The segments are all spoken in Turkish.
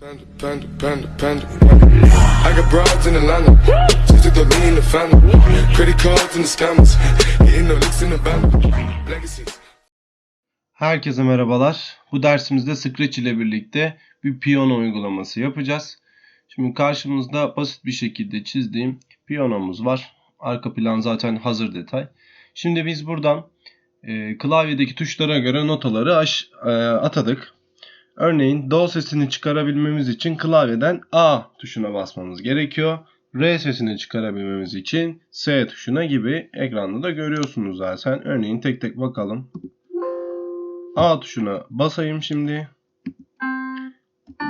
Panda, panda, panda, panda. I got broads in Atlanta. Just to throw me in the family. Credit cards and the scammers. Hitting the licks in the band. Legacies. Herkese merhabalar. Bu dersimizde Scratch ile birlikte bir piyano uygulaması yapacağız. Şimdi karşımızda basit bir şekilde çizdiğim piyanomuz var. Arka plan zaten hazır detay. Şimdi biz buradan e, klavyedeki tuşlara göre notaları aş, e, atadık. Örneğin do sesini çıkarabilmemiz için klavyeden A tuşuna basmamız gerekiyor. R sesini çıkarabilmemiz için S tuşuna gibi ekranda da görüyorsunuz zaten. Örneğin tek tek bakalım. A tuşuna basayım şimdi.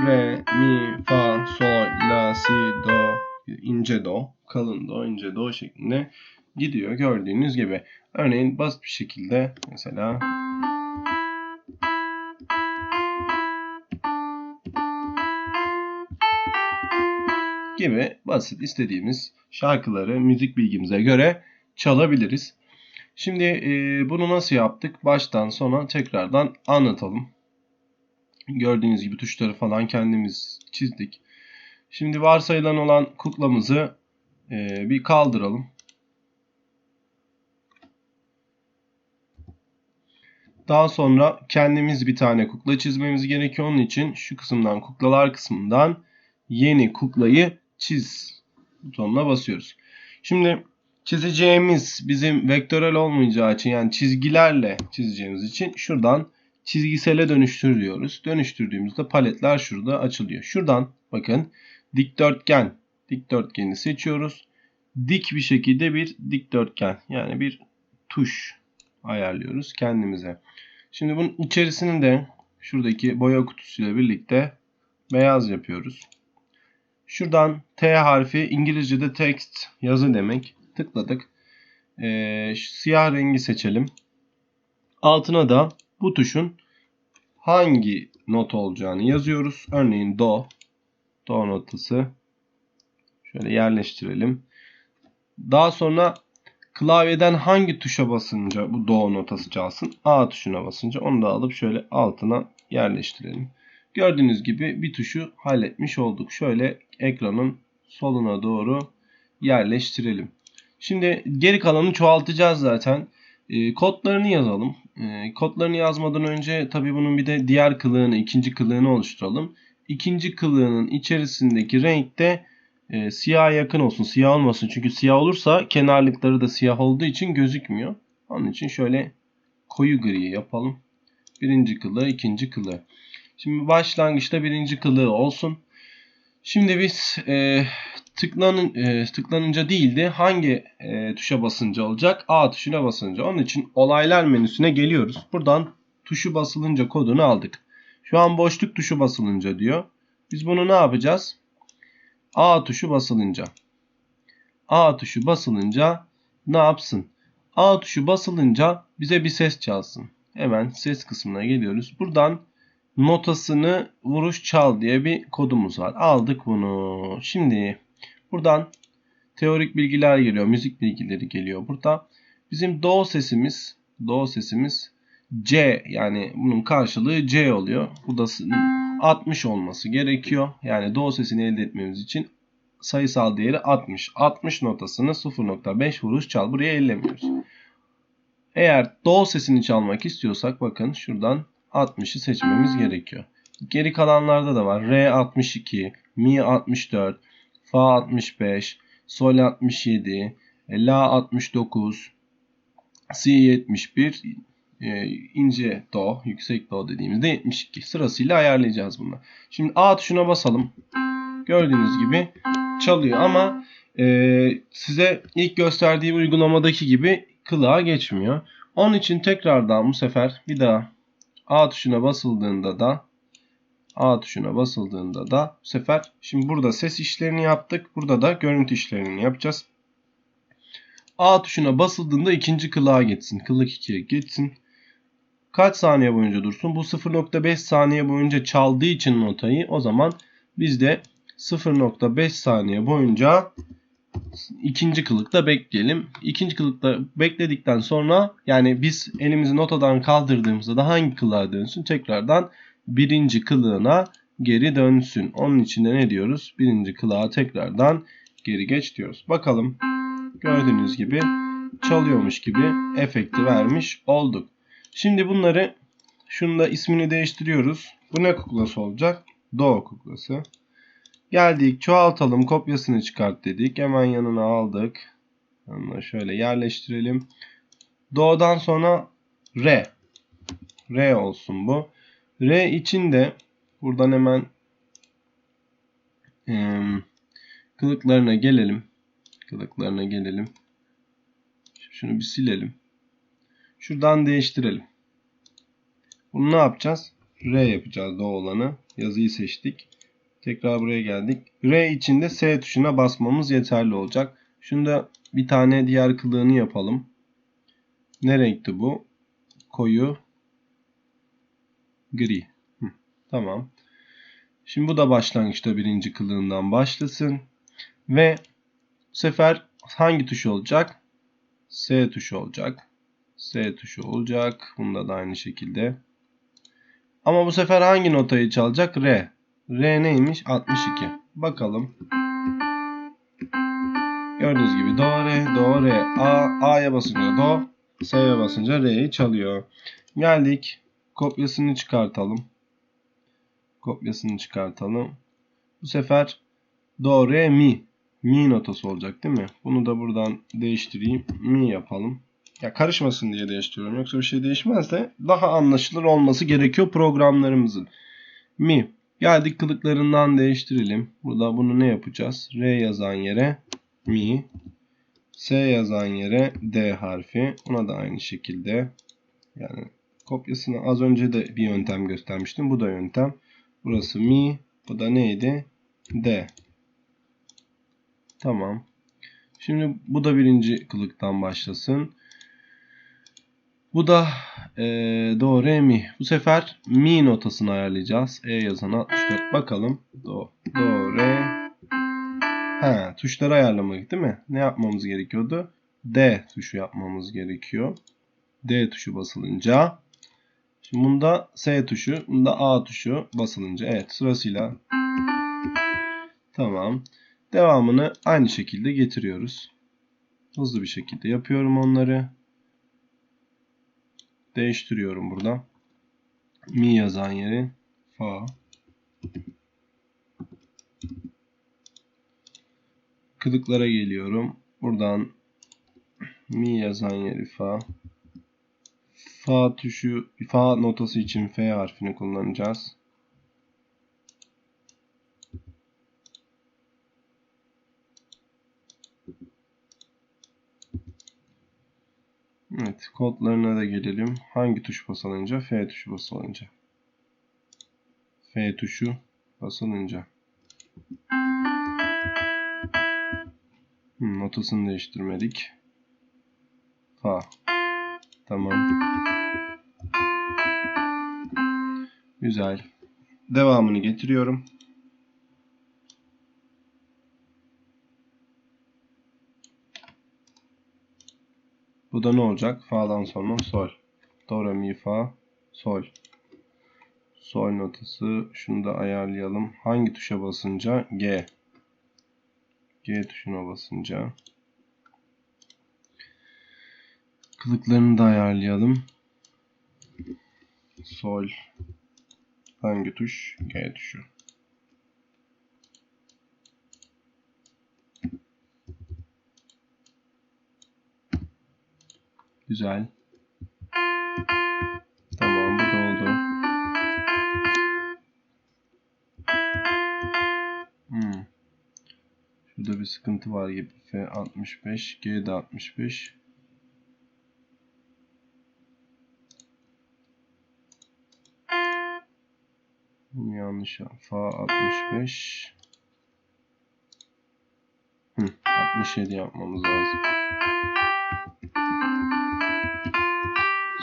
Re, mi, fa, sol, la, si, do, ince do, kalın do, ince do şeklinde gidiyor gördüğünüz gibi. Örneğin basit bir şekilde mesela gibi basit istediğimiz şarkıları müzik bilgimize göre çalabiliriz. Şimdi e, bunu nasıl yaptık? Baştan sona tekrardan anlatalım. Gördüğünüz gibi tuşları falan kendimiz çizdik. Şimdi varsayılan olan kuklamızı e, bir kaldıralım. Daha sonra kendimiz bir tane kukla çizmemiz gerekiyor. Onun için şu kısımdan kuklalar kısmından yeni kuklayı çiz butonuna basıyoruz. Şimdi çizeceğimiz bizim vektörel olmayacağı için yani çizgilerle çizeceğimiz için şuradan çizgisele dönüştür diyoruz. Dönüştürdüğümüzde paletler şurada açılıyor. Şuradan bakın dikdörtgen dikdörtgeni seçiyoruz. Dik bir şekilde bir dikdörtgen yani bir tuş ayarlıyoruz kendimize. Şimdi bunun içerisini de şuradaki boya kutusuyla birlikte beyaz yapıyoruz. Şuradan T harfi İngilizce'de text yazı demek. Tıkladık. Ee, siyah rengi seçelim. Altına da bu tuşun hangi not olacağını yazıyoruz. Örneğin do. Do notası. Şöyle yerleştirelim. Daha sonra klavyeden hangi tuşa basınca bu do notası çalsın? A tuşuna basınca onu da alıp şöyle altına yerleştirelim. Gördüğünüz gibi bir tuşu halletmiş olduk. Şöyle ekranın soluna doğru yerleştirelim. Şimdi geri kalanını çoğaltacağız zaten. E, kodlarını yazalım. E, kodlarını yazmadan önce tabii bunun bir de diğer kılığını, ikinci kılığını oluşturalım. İkinci kılığının içerisindeki renk de e, siyaha yakın olsun. Siyah olmasın. Çünkü siyah olursa kenarlıkları da siyah olduğu için gözükmüyor. Onun için şöyle koyu gri yapalım. Birinci kılığı, ikinci kılığı. Şimdi başlangıçta birinci kılığı olsun. Şimdi biz e, tıklanın, e, tıklanınca değil de hangi e, tuşa basınca olacak? A tuşuna basınca. Onun için olaylar menüsüne geliyoruz. Buradan tuşu basılınca kodunu aldık. Şu an boşluk tuşu basılınca diyor. Biz bunu ne yapacağız? A tuşu basılınca. A tuşu basılınca ne yapsın? A tuşu basılınca bize bir ses çalsın. Hemen ses kısmına geliyoruz. Buradan notasını vuruş çal diye bir kodumuz var. Aldık bunu. Şimdi buradan teorik bilgiler geliyor. Müzik bilgileri geliyor. Burada bizim do sesimiz do sesimiz C yani bunun karşılığı C oluyor. Bu da 60 olması gerekiyor. Yani do sesini elde etmemiz için sayısal değeri 60. 60 notasını 0.5 vuruş çal. Buraya ellemiyoruz. Eğer do sesini çalmak istiyorsak bakın şuradan 60'ı seçmemiz gerekiyor. Geri kalanlarda da var. Re 62, Mi 64, Fa 65, Sol 67, La 69, Si 71, e, ince Do, yüksek Do dediğimizde 72. Sırasıyla ayarlayacağız bunu. Şimdi A tuşuna basalım. Gördüğünüz gibi çalıyor ama e, size ilk gösterdiğim uygulamadaki gibi kılığa geçmiyor. Onun için tekrardan bu sefer bir daha A tuşuna basıldığında da A tuşuna basıldığında da bu sefer şimdi burada ses işlerini yaptık. Burada da görüntü işlerini yapacağız. A tuşuna basıldığında ikinci kılığa geçsin. Kılık 2'ye geçsin. Kaç saniye boyunca dursun? Bu 0.5 saniye boyunca çaldığı için notayı o zaman biz de 0.5 saniye boyunca ikinci kılıkta bekleyelim. İkinci kılıkta bekledikten sonra yani biz elimizi notadan kaldırdığımızda da hangi kılığa dönsün? Tekrardan birinci kılığına geri dönsün. Onun için de ne diyoruz? Birinci kılığa tekrardan geri geç diyoruz. Bakalım. Gördüğünüz gibi çalıyormuş gibi efekti vermiş olduk. Şimdi bunları şunu da ismini değiştiriyoruz. Bu ne kuklası olacak? Do kuklası. Geldik çoğaltalım kopyasını çıkart dedik. Hemen yanına aldık. Onu şöyle yerleştirelim. Do'dan sonra R. R olsun bu. R için de buradan hemen em, kılıklarına gelelim. Kılıklarına gelelim. Şunu bir silelim. Şuradan değiştirelim. Bunu ne yapacağız? R yapacağız do olanı. Yazıyı seçtik. Tekrar buraya geldik. R için de S tuşuna basmamız yeterli olacak. Şunda bir tane diğer kılığını yapalım. Ne renkti bu? Koyu gri. Hı, tamam. Şimdi bu da başlangıçta birinci kılığından başlasın. Ve bu sefer hangi tuş olacak? S tuşu olacak. S tuşu olacak. Bunda da aynı şekilde. Ama bu sefer hangi notayı çalacak? R. R neymiş? 62. Bakalım. Gördüğünüz gibi do re do re a a'ya basınca do s'ye basınca re'yi çalıyor. Geldik. Kopyasını çıkartalım. Kopyasını çıkartalım. Bu sefer do re mi mi notası olacak değil mi? Bunu da buradan değiştireyim. Mi yapalım. Ya karışmasın diye değiştiriyorum. Yoksa bir şey değişmez de daha anlaşılır olması gerekiyor programlarımızın. Mi. Geldik kılıklarından değiştirelim. Burada bunu ne yapacağız? R yazan yere mi. S yazan yere D harfi. Buna da aynı şekilde. Yani kopyasını az önce de bir yöntem göstermiştim. Bu da yöntem. Burası mi. Bu da neydi? D. Tamam. Şimdi bu da birinci kılıktan başlasın. Bu da e, do re mi. Bu sefer mi notasını ayarlayacağız. E yazan 64. Bakalım. Do, do, re. Ha, tuşları ayarlamak değil mi? Ne yapmamız gerekiyordu? D tuşu yapmamız gerekiyor. D tuşu basılınca. Şimdi bunda S tuşu, bunda A tuşu basılınca. Evet sırasıyla. Tamam. Devamını aynı şekilde getiriyoruz. Hızlı bir şekilde yapıyorum onları. Değiştiriyorum burada. Mi yazan yeri fa. Kılıklara geliyorum. Buradan mi yazan yeri fa. Fa tuşu, fa notası için F harfini kullanacağız. Evet, kodlarına da gelelim. Hangi tuş basılınca? F tuşu basılınca. F tuşu basılınca. Hmm, notasını değiştirmedik. Fa. Tamam. Güzel. Devamını getiriyorum. Bu da ne olacak? Fa'dan sonra sol. Do, re, mi, fa, sol. Sol notası. Şunu da ayarlayalım. Hangi tuşa basınca? G. G tuşuna basınca. Kılıklarını da ayarlayalım. Sol. Hangi tuş? G tuşu. Güzel. Tamam bu da oldu. Hmm. Şurada bir sıkıntı var gibi. F 65, G de 65. Bunu yanlış Fa 65. Hı, 67 yapmamız lazım.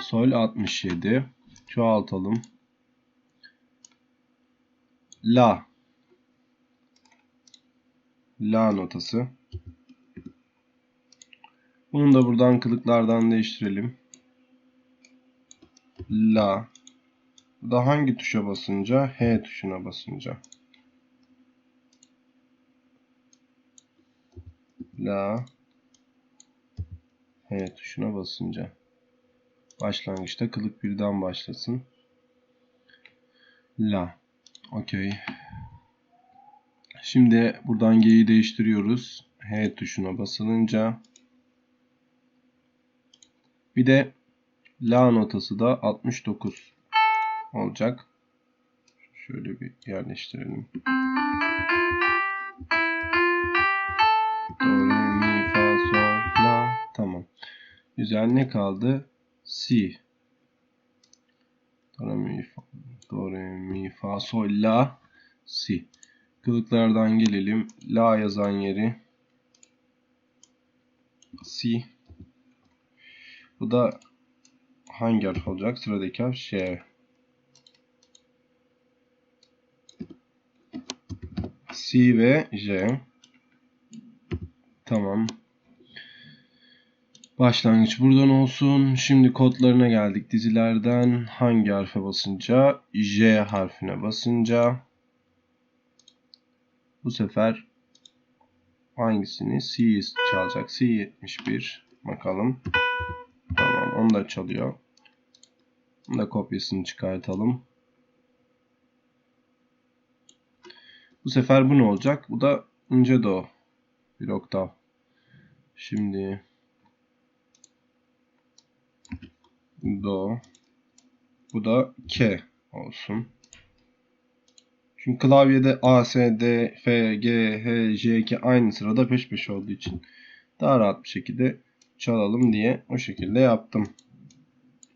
Sol 67. Çoğaltalım. La. La notası. Bunu da buradan kılıklardan değiştirelim. La. da hangi tuşa basınca? H tuşuna basınca. La H tuşuna basınca. Başlangıçta kılık birden başlasın. La. Okey. Şimdi buradan G'yi değiştiriyoruz. H tuşuna basılınca bir de La notası da 69 olacak. Şöyle bir yerleştirelim. Do, mi, fa, sol, la. Tamam. Güzel. Ne kaldı? Si. Do, re, mi, fa, do, re, mi, fa, sol, la, si. Kılıklardan gelelim. La yazan yeri si. Bu da hangi harf olacak? Sıradaki harf Ş. C ve J. Tamam. Başlangıç buradan olsun. Şimdi kodlarına geldik. Dizilerden hangi harfe basınca? J harfine basınca. Bu sefer hangisini? C çalacak. C71. Bakalım. Tamam. Onu da çalıyor. Bunu da kopyasını çıkartalım. Bu sefer bu ne olacak? Bu da ince do. Bir oktav. Şimdi do. Bu da K olsun. Çünkü klavyede A, S, D, F, G, H, J, K aynı sırada peş peşe olduğu için daha rahat bir şekilde çalalım diye o şekilde yaptım.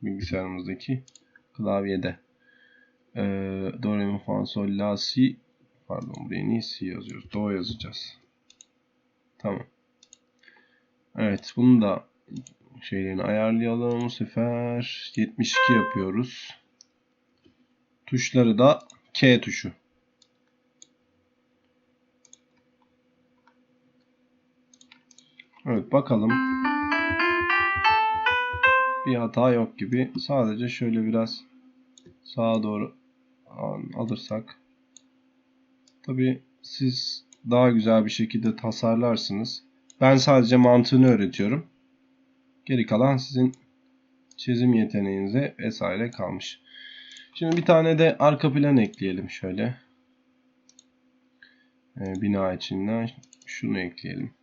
Bilgisayarımızdaki klavyede. Ee, do, re, mi, fa, sol, la, si Pardon buraya niye si yazıyoruz? Do yazacağız. Tamam. Evet bunu da şeylerini ayarlayalım. Bu sefer 72 yapıyoruz. Tuşları da K tuşu. Evet bakalım. Bir hata yok gibi. Sadece şöyle biraz sağa doğru alırsak. Tabi siz daha güzel bir şekilde tasarlarsınız. Ben sadece mantığını öğretiyorum. Geri kalan sizin çizim yeteneğinize vesaire kalmış. Şimdi bir tane de arka plan ekleyelim şöyle. Ee, bina içinden şunu ekleyelim.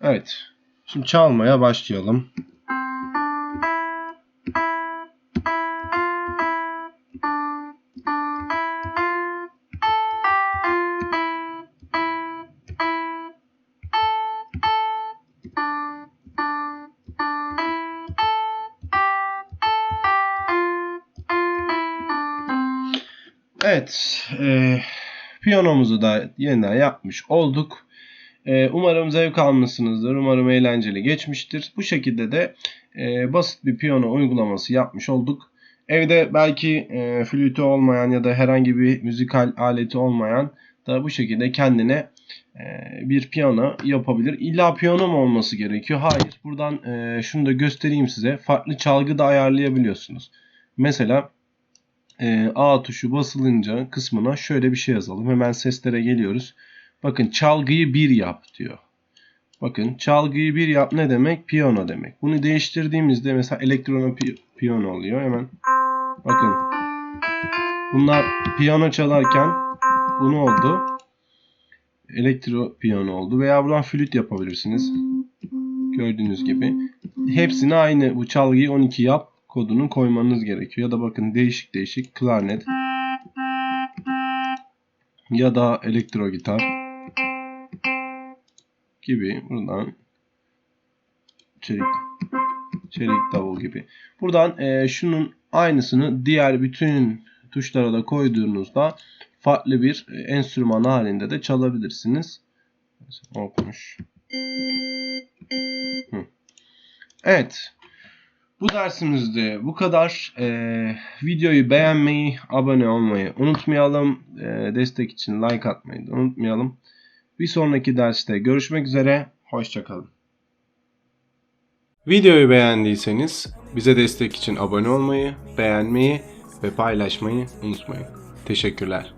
Evet. Şimdi çalmaya başlayalım. Evet. E, piyanomuzu da yeniden yapmış olduk. E, umarım zevk almışsınızdır. Umarım eğlenceli geçmiştir. Bu şekilde de e, basit bir piyano uygulaması yapmış olduk. Evde belki e, flütü olmayan ya da herhangi bir müzikal aleti olmayan da bu şekilde kendine e, bir piyano yapabilir. İlla piyano mu olması gerekiyor? Hayır. Buradan e, şunu da göstereyim size. Farklı çalgı da ayarlayabiliyorsunuz. Mesela e, A tuşu basılınca kısmına şöyle bir şey yazalım. Hemen seslere geliyoruz. Bakın çalgıyı bir yap diyor. Bakın çalgıyı bir yap ne demek? Piyano demek. Bunu değiştirdiğimizde mesela elektrono pi- piyano oluyor. Hemen bakın. Bunlar piyano çalarken bunu oldu. Elektro piyano oldu. Veya buradan flüt yapabilirsiniz. Gördüğünüz gibi. Hepsini aynı bu çalgıyı 12 yap kodunu koymanız gerekiyor. Ya da bakın değişik değişik klarnet ya da elektro gitar gibi buradan çelik çelik davul gibi. Buradan e, şunun aynısını diğer bütün tuşlara da koyduğunuzda farklı bir e, enstrüman halinde de çalabilirsiniz. Okumuş. Hı. Evet. Bu dersimizde bu kadar. Ee, videoyu beğenmeyi, abone olmayı unutmayalım. Ee, destek için like atmayı da unutmayalım. Bir sonraki derste görüşmek üzere. Hoşçakalın. Videoyu beğendiyseniz bize destek için abone olmayı, beğenmeyi ve paylaşmayı unutmayın. Teşekkürler.